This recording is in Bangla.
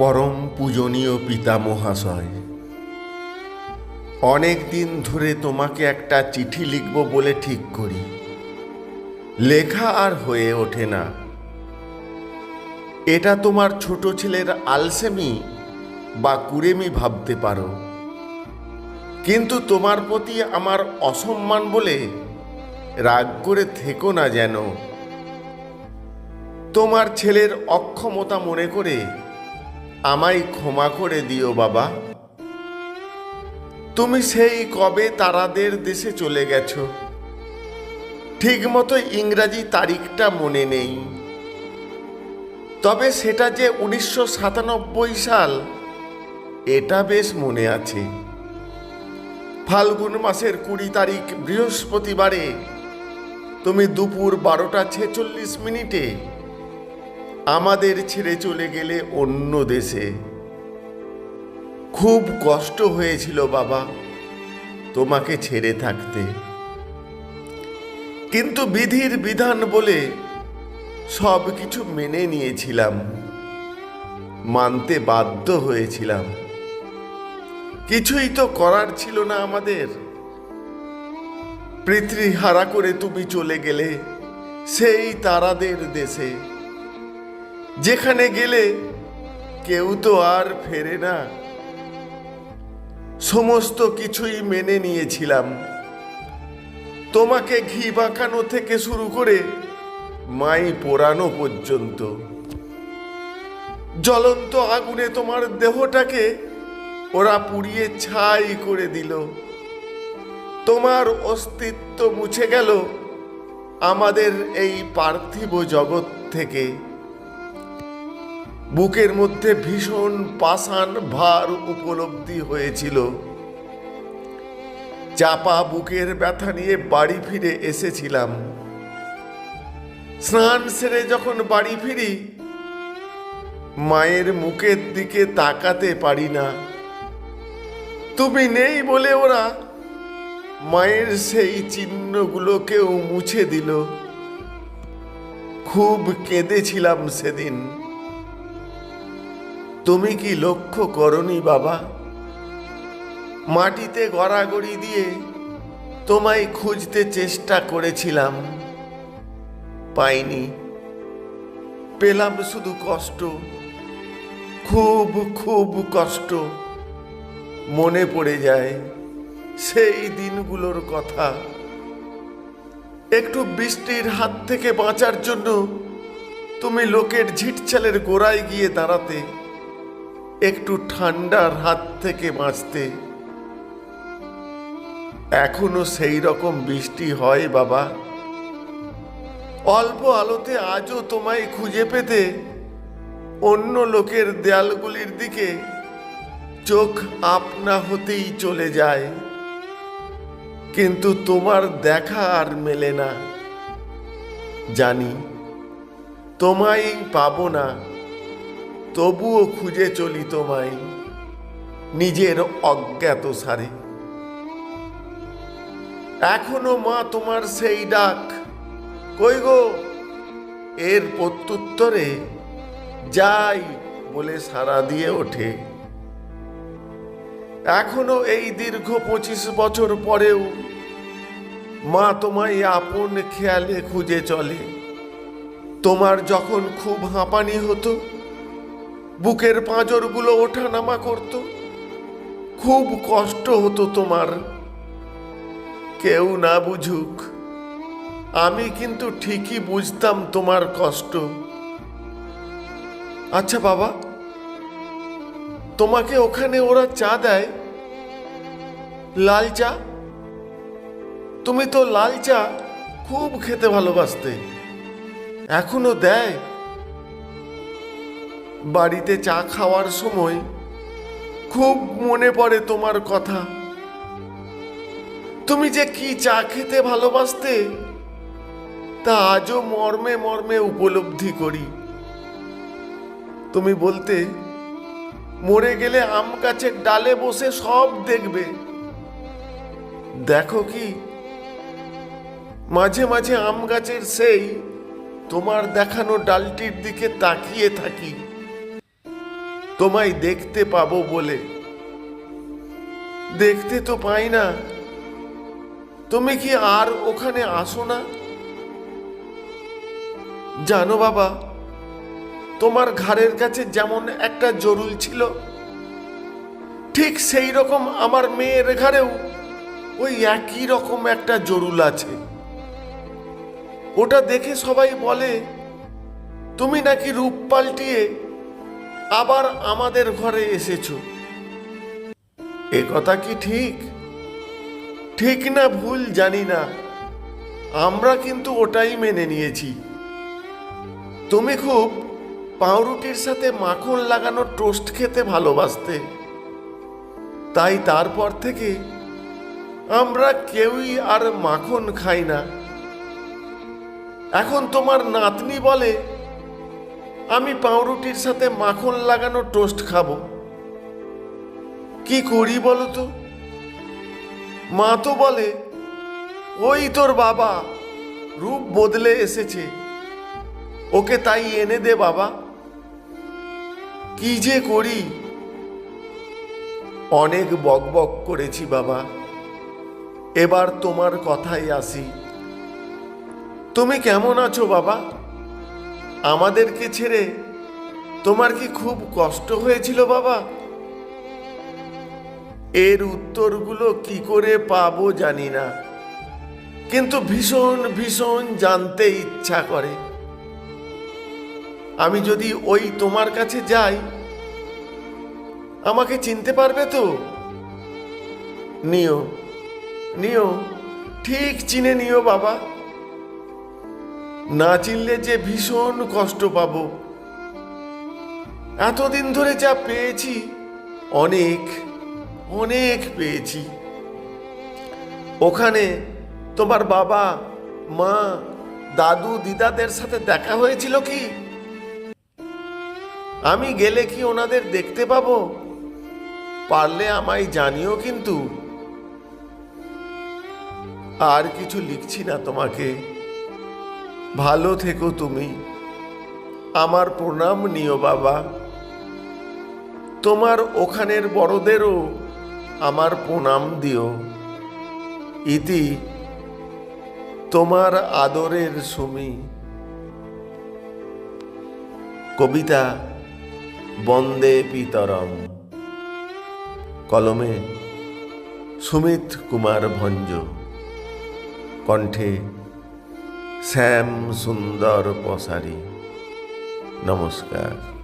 পরম পূজনীয় পিতা মহাশয়, অনেক দিন ধরে তোমাকে একটা চিঠি লিখব বলে ঠিক করি। লেখা আর হয়ে ওঠে না। এটা তোমার ছোট ছেলের আলসেমি বা কুরেমি ভাবতে পারো। কিন্তু তোমার প্রতি আমার অসম্মান বলে রাগ করে থেকো না যেন। তোমার ছেলের অক্ষমতা মনে করে আমায় ক্ষমা করে দিও, বাবা। তুমি সেই কবে তারাদের দেশে চলে গেছো? ঠিক মতো ইংরাজি তারিখটা মনে নেই। তবে সেটা যে উনিশশো সাতানব্বই সাল, এটা বেশ মনে আছে। ফাল্গুন মাসের কুড়ি তারিখ, বৃহস্পতিবারে তুমি দুপুর বারোটা ছেচল্লিশ মিনিটে আমাদের ছেড়ে চলে গেলে অন্য দেশে। খুব কষ্ট হয়েছিল বাবা তোমাকে ছেড়ে থাকতে। কিন্তু বিধির বিধান বলে সব কিছু মেনে নিয়েছিলাম, মানতে বাধ্য হয়েছিলাম। কিছুই তো করার ছিল না আমাদের। পৃথিবী হারা করে তুমি চলে গেলে, সেই তারাদের দেশে। যেখানে গেলে কেউ তো আর ফেরে না। সমস্ত কিছুই মেনে নিয়েছিলাম। তোমাকে ঘি বাঁকানো থেকে শুরু করে মাই পোড়ানো পর্যন্ত। জ্বলন্ত আগুনে তোমার দেহটাকে ওরা পুড়িয়ে ছাই করে দিল। তোমার অস্তিত্ব মুছে গেল আমাদের এই পার্থিব জগৎ থেকে। বুকের মধ্যে ভীষণ পাষাণ ভার উপলব্ধি হয়েছিল। চাপা বুকের ব্যথা নিয়ে বাড়ি ফিরে এসেছিলাম। স্নান সেরে যখন বাড়ি ফিরি, মায়ের মুখের দিকে তাকাতে পারি না। তুমি নেই বলে ওরা মায়ের সেই চিহ্নগুলোকেও মুছে দিল। খুব কেঁদেছিলাম সেদিন। তুমি কি লক্ষ্য করনি বাবা? মাটিতে গড়াগড়ি দিয়ে তোমায় খুঁজতে চেষ্টা করেছিলাম। পাইনি। পেলাম শুধু কষ্ট। খুব খুব কষ্ট। মনে পড়ে যায় সেই দিনগুলোর কথা। একটু বৃষ্টির হাত থেকে বাঁচার জন্য তুমি লোকের ঝিটছালের গোড়ায় গিয়ে দাঁড়াতে একটু ঠান্ডার হাত থেকে বাঁচতে। এখনও সেই রকম বৃষ্টি হয় বাবা। অল্প আলোতে আজও তোমায় খুঁজে পেতে অন্য লোকের দেয়ালগুলির দিকে চোখ আপনা হতেই চলে যায়। কিন্তু তোমার দেখা আর মেলে না। জানি, তোমায় পাবো না। তবুও খুঁজে চলি তোমায়, নিজের অজ্ঞাত সারে। এখনও মা তোমার সেই ডাক, কই গো? এর প্রত্যুত্তরে যাই বলে সারা দিয়ে ওঠে। এখনও এই দীর্ঘ পঁচিশ বছর পরেও মা তোমায় আপন খেয়ালে খুঁজে চলে। তোমার যখন খুব হাঁপানি হতো বুকের পাঁজরগুলো ওঠা নামা করত। খুব কষ্ট হতো তোমার। কেউ না বুঝুক, আমি কিন্তু ঠিকই বুঝতাম তোমার কষ্ট। আচ্ছা বাবা, তোমাকে ওখানে ওরা চা দেয়? লাল চা? তুমি তো লাল চা খুব খেতে ভালোবাসতে। এখনও দেয়? বাড়িতে চা খাওয়ার সময় খুব মনে পড়ে তোমার কথা। তুমি যে কি চা খেতে ভালোবাসতে, তা আজও মর্মে মর্মে উপলব্ধি করি। তুমি বলতে, মরে গেলে আম গাছের ডালে বসে সব দেখবে। দেখো কি, মাঝে মাঝে আম গাছের সেই তোমার দেখানো ডালটির দিকে তাকিয়ে থাকি। তোমায় দেখতে পাবো বলে। দেখতে তো পাই না। তুমি কি আর ওখানে আসো না? জানো বাবা, তোমার ঘাড়ের কাছে যেমন একটা জরুল ছিল, ঠিক সেই রকম আমার মেয়ের ঘাড়েও ওই একই রকম একটা জরুল আছে। ওটা দেখে সবাই বলে, তুমি নাকি রূপ পাল্টিয়ে আবার আমাদের ঘরে এসেছ। এ কথা কি ঠিক? ঠিক না ভুল জানি না। আমরা কিন্তু ওটাই মেনে নিয়েছি। তুমি খুব পাউরুটির সাথে মাখন লাগানো টোস্ট খেতে ভালোবাসতে। তাই তারপর থেকে আমরা কেউই আর মাখন খাই না। এখন তোমার নাতনি বলে আমি পাউরুটির সাথে মাখন লাগানো টোস্ট খাব। কি করি বলো তো? মা তো বলে, ওই তোর বাবা, রূপ বদলে এসেছে। ওকে তাই এনে দে বাবা। কি যে করি? অনেক বকবক করেছি বাবা। এবার তোমার কথাই আসি। তুমি কেমন আছো বাবা? আমাদেরকে ছেড়ে তোমার কি খুব কষ্ট হয়েছিল বাবা? এর উত্তরগুলো কি করে পাবো জানি না। কিন্তু ভীষণ ভীষণ জানতে ইচ্ছা করে। আমি যদি ওই তোমার কাছে যাই, আমাকে চিনতে পারবে তো? নিও নিও, ঠিক চিনে নিও বাবা। না চিনলে যে ভীষণ কষ্ট পাবো। এতদিন ধরে যা পেয়েছি, অনেক অনেক পেয়েছি। ওখানে তোমার বাবা, মা, দাদু, দিদাদের সাথে দেখা হয়েছিল কি? আমি গেলে কি ওনাদের দেখতে পাবো? পারলে আমায় জানিও কিন্তু। আর কিছু লিখছি না তোমাকে। ভালো থেকো তুমি। আমার প্রণাম নিও বাবা। তোমার ওখানের বড়দেরও আমার প্রণাম দিও। ইতি তোমার আদরের সুমি। কবিতা, বন্দে পিতরম। কলমে সুমিত কুমার ভঞ্জ। কণ্ঠে শ্যাম সুন্দর পসারি। নমস্কার।